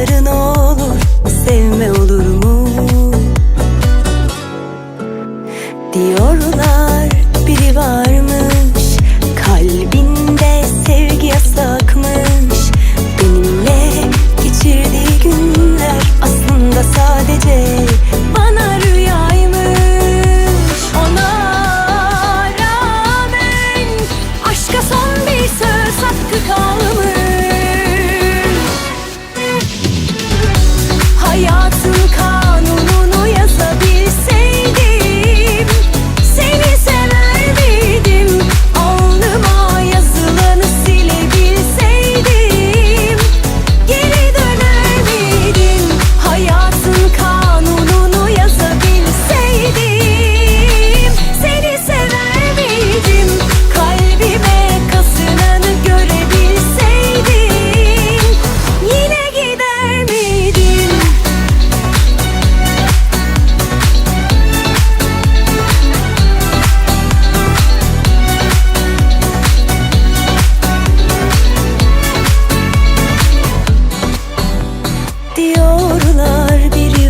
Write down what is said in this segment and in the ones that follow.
Rüyaların olur sevme olur mu? Diyorlar biri varmış kalbinde sevgi yasak soon come.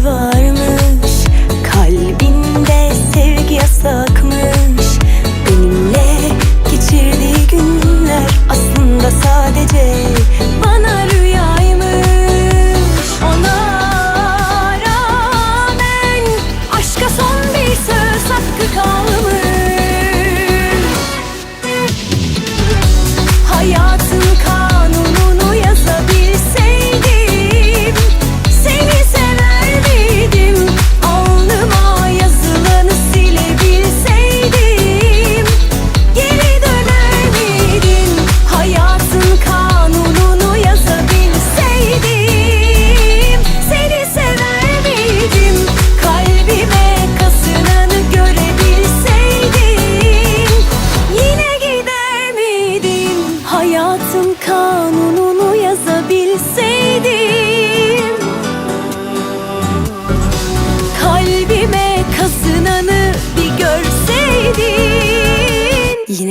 divine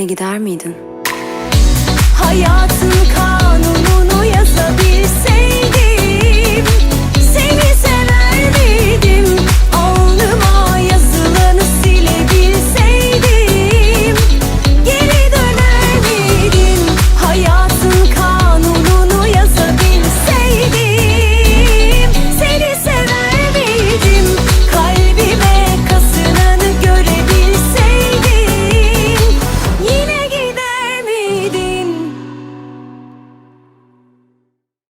yine gider miydin? Hayatın kal